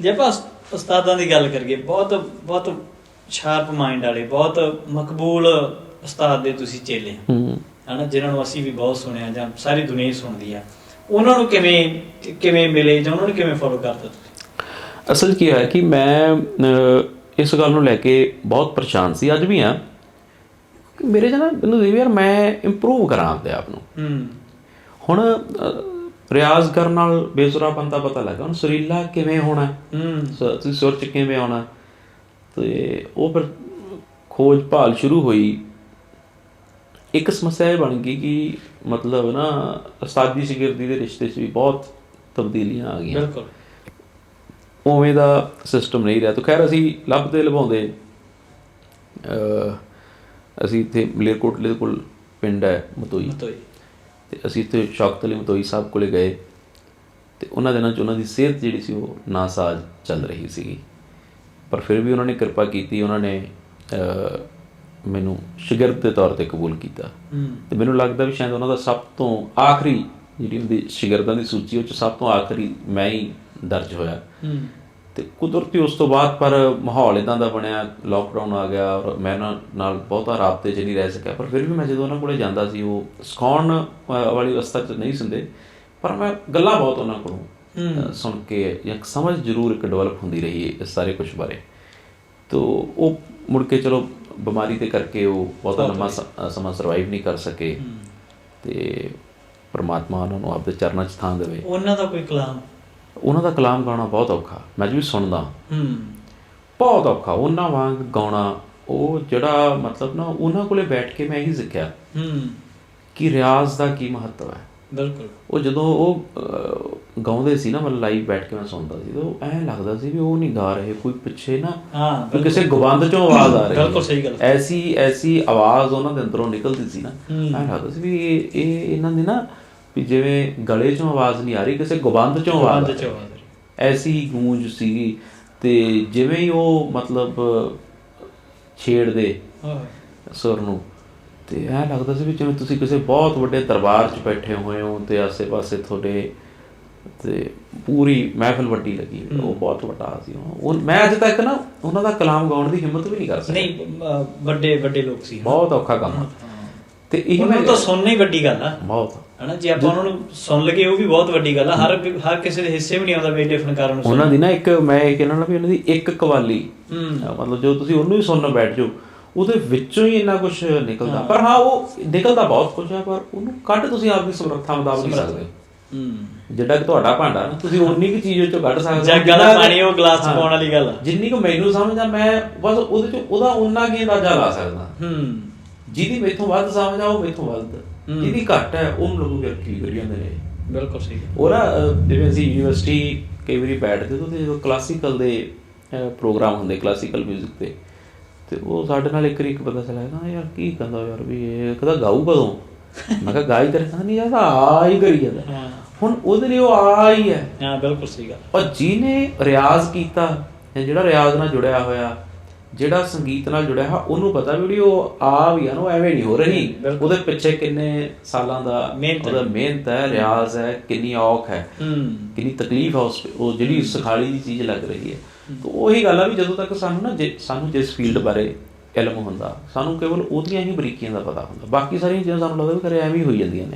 ਜੇ ਆਪਾਂ ਉਸ- ਉਸਤਾਦਾਂ ਦੀ ਗੱਲ ਕਰੀਏ ਬਹੁਤ ਬਹੁਤ ਸ਼ਾਰਪ ਮਾਈਂਡ ਵਾਲੇ ਬਹੁਤ ਮਕਬੂਲ ਉਸਤਾਦ ਦੇ ਤੁਸੀਂ ਚੇਲੇ ਹੋ ਹੂੰ। ਹਨਾ ਜਿਨ੍ਹਾਂ ਨੂੰ ਅਸੀਂ ਵੀ ਬਹੁਤ ਸੁਣਿਆ ਜਾਂ ਸਾਰੀ ਦੁਨੀਆ ਹੀ ਸੁਣਦੀ ਆ। ਉਹਨਾਂ ਨੂੰ ਕਿਵੇਂ ਕਿਵੇਂ ਮਿਲੇ ਜਾਂ ਉਹਨਾਂ ਨੂੰ ਕਿਵੇਂ ਫੋਲੋ ਕਰਦੇ ਤੁਸੀਂ? ਅਸਲ ਕੀ ਹੋਇਆ ਕਿ ਮੈਂ ਇਸ ਗੱਲ ਨੂੰ ਲੈ ਕੇ ਬਹੁਤ ਪਰੇਸ਼ਾਨ ਸੀ। ਅੱਜ ਵੀ ਆ। ਮੇਰੇ ਜਨਾ ਮੈਨੂੰ ਵੀ ਯਾਰ ਮੈਂ ਇੰਪਰੂਵ ਕਰਾਂ ਆਪਣੇ ਆਪ ਨੂੰ। ਹੂੰ। ਹੁਣ ਰਿਆਜ਼ ਕਰਨ ਨਾਲ ਬੇਸੁਰਾਪਨ ਦਾ ਪਤਾ ਲੱਗਾ ਹੁਣ ਸੁਰੀਲਾ ਕਿਵੇਂ ਹੋਣਾ ਹੂੰ। ਤੁਸੀਂ ਸੁਰ ਚ ਕਿਵੇਂ ਆਉਣਾ ਤੇ ਉਹ ਫਿਰ ਖੋਜ ਭਾਲ ਸ਼ੁਰੂ ਹੋਈ। ਇੱਕ ਸਮੱਸਿਆ ਇਹ ਬਣ ਗਈ ਕਿ ਮਤਲਬ ਨਾ ਉਸਤਾਦੀ ਸ਼ਾਗਿਰਦੀ ਦੇ ਰਿਸ਼ਤੇ 'ਚ ਵੀ ਬਹੁਤ ਤਬਦੀਲੀਆਂ ਆ ਗਈਆਂ। ਬਿਲਕੁਲ। ਉਵੇਂ ਦਾ ਸਿਸਟਮ ਨਹੀਂ ਰਿਹਾ। ਤਾਂ ਖੈਰ ਅਸੀਂ ਲੱਭਦੇ ਲਭਾਉਂਦੇ। ਅ ਅਸੀਂ ਇੱਥੇ ਮਲੇਰਕੋਟਲੇ ਦੇ ਕੋਲ ਪਿੰਡ ਹੈ ਮਤੋਈ। ਮਤੋਈ। ਤੇ ਅਸੀਂ ਇੱਥੇ ਸ਼ੌਕਤ ਅਲੀ ਮਤੋਈ ਸਾਹਿਬ ਕੋਲੇ ਗਏ ਤੇ ਉਹਨਾਂ ਦਿਨਾਂ 'ਚ ਉਹਨਾਂ ਦੀ ਸਿਹਤ ਜਿਹੜੀ ਸੀ ਉਹ ਨਾਸਾਜ ਚੱਲ ਰਹੀ ਸੀਗੀ। ਪਰ ਫਿਰ ਵੀ ਉਹਨਾਂ ਨੇ ਕਿਰਪਾ ਕੀਤੀ ਉਹਨਾਂ ਨੇ ਮੈਨੂੰ ਸ਼ਾਗਿਰਦ ਦੇ ਤੌਰ ਤੇ ਕਬੂਲ ਕੀਤਾ। ਤੇ ਮੈਨੂੰ ਲੱਗਦਾ ਵੀ ਸ਼ਾਇਦ ਉਹਨਾਂ ਦਾ ਸਭ ਤੋਂ ਆਖਰੀ ਜਿਹੜੀ ਉਹਦੀ ਸ਼ਾਗਿਰਦਾਂ ਦੀ ਸੂਚੀ ਉਹ 'ਚ ਸਭ ਤੋਂ ਆਖਰੀ ਮੈਂ ਹੀ ਦਰਜ ਹੋਇਆ। ਤੇ ਕੁਦਰਤੀ ਉਸ ਤੋਂ ਬਾਅਦ ਪਰ ਮਾਹੌਲ ਇਦਾਂ ਦਾ ਬਣਿਆ ਲੋਕਡਾਊਨ ਆ ਗਿਆ ਔਰ ਮੈਂ ਨਾਲ ਬਹੁਤਾ ਰਾਬਤੇ 'ਚ ਨਹੀਂ ਰਹਿ ਸਕਿਆ ਪਰ ਫਿਰ ਵੀ ਮੈਂ ਜਦੋਂ ਉਹਨਾਂ ਕੋਲੇ ਜਾਂਦਾ ਸੀ ਉਹ ਸਿਖਾਉਣ ਅ, ਵਾਲੀ ਅਵਸਥਾ 'ਚ ਨਹੀਂ ਸਿੰਦੇ ਪਰ ਮੈਂ ਗੱਲਾਂ ਬਹੁਤ ਉਹਨਾਂ ਕੋਲੋਂ ਸੁਣ ਕੇ ਜਾਂ ਇੱਕ ਸਮਝ ਜ਼ਰੂਰ ਇੱਕ ਡਿਵੈਲਪ ਹੁੰਦੀ ਰਹੀ ਹੈ ਇਸ ਸਾਰੇ ਕੁਝ ਬਾਰੇ। ਤੋ ਉਹ ਮੁੜ ਕੇ ਚਲੋ ਬਿਮਾਰੀ ਦੇ ਕਰਕੇ ਉਹ ਬਹੁਤਾ ਲੰਮਾ ਸਮਾਂ ਸਰਵਾਈਵ ਨਹੀਂ ਕਰ ਸਕੇ ਤੇ ਪ੍ਰਮਾਤਮਾ ਉਹਨਾਂ ਨੂੰ ਆਪਦੇ ਚਰਨਾਂ 'ਚ ਥਾਂ ਦੇਵੇ। ਉਹਨਾਂ ਦਾ ਕੋਈ ਕਲਾਮ ਉਹਨਾਂ ਦਾ ਕਲਾਮ ਗਾਉਣਾ ਬਹੁਤ ਔਖਾ ਮੈਂ ਵੀ ਸੁਣਦਾ। ਹੂੰ। ਬਹੁਤ ਔਖਾ ਉਹਨਾਂ ਵਾਂਗ ਗਾਉਣਾ ਉਹ ਜਿਹੜਾ ਮਤਲਬ ਨਾ ਉਹਨਾਂ ਕੋਲੇ ਬੈਠ ਕੇ ਮੈਂ ਇਹੀ ਸਿੱਖਿਆ ਹੂੰ। ਕਿ ਰਿਆਜ਼ ਦਾ ਕੀ ਮਹੱਤਵ ਹੈ। ਬਿਲਕੁਲ। ਉਹ ਜਦੋਂ ਉਹ ਗਾਉਂਦੇ ਸੀ ਨਾ ਮੈਂ ਲਾਈਵ ਬੈਠ ਕੇ ਮੈਂ ਸੁਣਦਾ ਸੀ ਤਾਂ ਉਹ ਐਂ ਲੱਗਦਾ ਸੀ ਵੀ ਉਹ ਨਹੀਂ ਗਾ ਰਹੇ ਕੋਈ ਪਿੱਛੇ ਨਾ ਹਾਂ ਕਿਸੇ ਗਵੰਦ ਚੋਂ ਆਵਾਜ਼ ਆ ਰਹੀ ਹੈ। ਬਿਲਕੁਲ ਸਹੀ ਗੱਲ। ਐਸੀ ਐਸੀ ਆਵਾਜ਼ ਉਹਨਾਂ ਦੇ ਅੰਦਰੋਂ ਨਿਕਲਦੀ ਸੀ ਨਾ। ਐਂ ਲੱਗਦਾ ਸੀ ਵੀ ਇਹ ਇਹਨਾਂ ਦੀ ਨਾ ਵੀ ਜਿਵੇਂ ਗਲੇ ਚੋਂ ਆਵਾਜ਼ ਨਹੀਂ ਆ ਰਹੀ ਕਿਸੇ ਗਵੰਦ ਚੋਂ ਆਵਾਜ਼ ਆ ਬੰਦ ਰਹੀ। ਚੋਂ। ਐਸੀ ਗੂੰਜ ਸੀ ਤੇ ਜਿਵੇਂ ਹੀ ਉਹ ਮਤਲਬ ਛੇੜਦੇ ਸੁਰ ਨੂੰ ਤੇ ਐ ਲੱਗਦਾ ਸੀ ਵੀ ਜਿਵੇਂ ਤੁਸੀਂ ਕਿਸੇ ਬਹੁਤ ਵੱਡੇ ਦਰਬਾਰ 'ਚ ਬੈਠੇ ਹੋਏ ਹੋ ਤੇ ਆਸੇ-ਪਾਸੇ ਤੁਹਾਡੇ ਤੇ ਪੂਰੀ ਮਹਿਫਲ ਵੱਡੀ ਲੱਗੀ। ਉਹ ਬਹੁਤ ਵੱਡਾ ਸੀ। ਉਹ ਮੈਂ ਅੱਜ ਤੱਕ ਨਾ ਉਹਨਾਂ ਦਾ ਕਲਾਮ ਗਾਉਣ ਦੀ ਹਿੰਮਤ ਵੀ ਨਹੀਂ ਕਰ ਸਕਿਆ। ਨਹੀਂ ਵੱਡੇ ਵੱਡੇ ਲੋਕ ਸੀ। ਬਹੁਤ ਔਖਾ ਕੰਮ। ਤੇ ਇਹ ਉਹਨਾਂ ਨੂੰ ਤਾਂ ਸੁਣਨਾ ਵੱਡੀ ਗੱਲ ਆ। ਬਹੁਤ। ਹਨਾ ਜੇ ਆਪਾਂ ਉਹਨਾਂ ਨੂੰ ਸੁਣ ਲਗੇ ਉਹ ਵੀ ਬਹੁਤ ਵੱਡੀ ਗੱਲ ਆ। ਹਰ ਹਰ ਕਿਸੇ ਦੇ ਹਿੱਸੇ ਵੀ ਨਹੀਂ ਆਉਂਦਾ ਵੀ ਏਡੇ ਫਨਕਾਰਾਂ ਨੂੰ ਉਹਨਾਂ ਦੀ ਨਾ। ਇੱਕ ਮੈਂ ਇਹ ਕਹਿਣਾ ਨਾ ਵੀ ਉਹਨਾਂ ਦੀ ਇੱਕ ਕਵਾਲੀ। ਮਤਲਬ ਜਦੋਂ ਤੁਸੀਂ ਉਹਨੂੰ ਹੀ ਸੁਣਨ ਬੈਠ ਜਾਓ ਉਹਦੇ ਵਿੱਚੋਂ ਹੀ ਇੰਨਾ ਕੁਝ ਨਿਕਲਦਾ। ਪਰ ਹਾਂ ਉਹ ਨਿਕਲਦਾ ਬਹੁਤ ਕੁਝ ਹੈ ਪਰ ਉਹਨੂੰ ਕੱਢ ਤੁਸੀਂ ਆਪਣੀ ਸਮਰੱਥਾ ਮੁਤਾਬਕ ਨਹੀਂ ਸਕਦੇ। ਹੂੰ। ਜਿਹੜਾ ਕਿ ਤੁਹਾਡਾ ਭਾਂਡਾ ਨਾ ਤੁਸੀਂ ਉਨੀ ਕੁ ਚੀਜ਼ ਵਿੱਚੋਂ ਕੱਢ ਸਕਦੇ ਹੋ ਜੱਗਾਂ ਦਾ ਪਾਣੀ ਉਹ ਗਲਾਸ 'ਚ। ਪਾਉਣ ਵਾਲੀ ਗੱਲ ਜਿੰਨੀ ਕੁ ਮੈਨੂੰ ਸਮਝ ਆ ਮੈਂ ਬਸ ਉਹਦੇ ਚ ਉਹਦਾ ਉਨਾ ਕੀ ਅੰਦਾਜ਼ਾ ਲਾ ਸਕਦਾ। ਹੂੰ। ਜਿਹਦੀ ਮੈਥੋਂ ਵੱਧ ਸਮਝ ਆ ਉਹ ਮੈਥੋਂ ਵੱਧ। ਜਿਹਦੀ ਘੱਟ ਹੈ ਉਹ ਲੋਕ ਕੀ ਕਰੀ ਜਾਂਦੇ ਨੇ। ਬਿਲਕੁਲ ਸਹੀ। ਉਹ ਨਾ ਜਿਵੇਂ ਅਸੀਂ ਯੂਨੀਵਰਸਿਟੀ ਕਈ ਵਾਰੀ ਬੈਠਦੇ ਤਾਂ ਜਦੋਂ ਕਲਾਸੀਕਲ ਦੇ ਪ੍ਰੋਗਰਾਮ ਹੁੰਦੇ ਕਲਾਸੀਕਲ 뮤직 ਤੇ। ਤੇ ਉਹ ਸਾਡੇ ਨਾਲ ਇੱਕ ਇੱਕ ਬੰਦਾ ਚਲਾ ਗਿਆ ਯਾਰ ਕੀ ਕਹਿੰਦਾ ਯਾਰ ਵੀ ਇਹ? ਕਹਿੰਦਾ ਗਾਊ ਕਦੋਂ? ਮੈਂ ਕਿਹਾ ਗਾਈ ਤੇਰੇ ਕਹਿੰਦਾ ਨਹੀਂ ਤਾਂ ਆ ਹੀ ਕਰੀ ਜਾਂਦਾ। ਹੁਣ ਉਹਦੇ ਲਈ ਉਹ ਆ ਹੀ ਹੈ। ਹਾਂ ਬਿਲਕੁਲ ਸਹੀ ਗੱਲ। ਪਰ ਜਿਹਨੇ ਰਿਆਜ਼ ਕੀਤਾ ਜਿਹੜਾ ਰਿਆਜ਼ ਨਾਲ ਜੁੜਿਆ ਹੋਇਆ ਜਿਹੜਾ ਸੰਗੀਤ ਨਾਲ ਜੁੜਿਆ ਹੋਇਆ ਉਹਨੂੰ ਪਤਾ ਵੀ ਉਹ ਆ ਵੀ ਆ ਨਾ ਐਵੇਂ ਨਹੀਂ ਹੋ ਰਹੀ। ਉਹਦੇ ਪਿੱਛੇ ਕਿੰਨੇ ਸਾਲਾਂ ਦਾ ਮਿਹਨਤ ਹੈ। ਉਹਦਾ ਮਿਹਨਤ ਹੈ ਰਿਆਜ਼ ਹੈ ਕਿੰਨੀ ਔਖ ਹੈ। ਹੂੰ। ਕਿੰਨੀ ਤਕਲੀਫ ਆ ਉਸ ਉਹ ਜਿਹੜੀ ਸਖਾਲੀ ਦੀ ਚੀਜ਼ ਲੱਗ ਰਹੀ ਹੈ। ਤਾਂ ਉਹੀ ਗੱਲ ਆ ਵੀ ਜਦੋਂ ਤੱਕ ਸਾਨੂੰ ਨਾ ਸਾਨੂੰ ਜਿਸ ਫੀਲਡ ਬਾਰੇ ਇਲਮ ਹੁੰਦਾ ਸਾਨੂੰ ਕੇਵਲ ਉਹਦੀਆਂ ਹੀ ਬਰੀਕੀਆਂ ਦਾ ਪਤਾ ਹੁੰਦਾ। ਬਾਕੀ ਸਾਰੀਆਂ ਚੀਜ਼ਾਂ ਸਾਨੂੰ ਲੱਗਦਾ ਵੀ ਕਰੇ ਐਵੇਂ ਹੀ ਹੋਈ ਜਾਂਦੀਆਂ ਨੇ।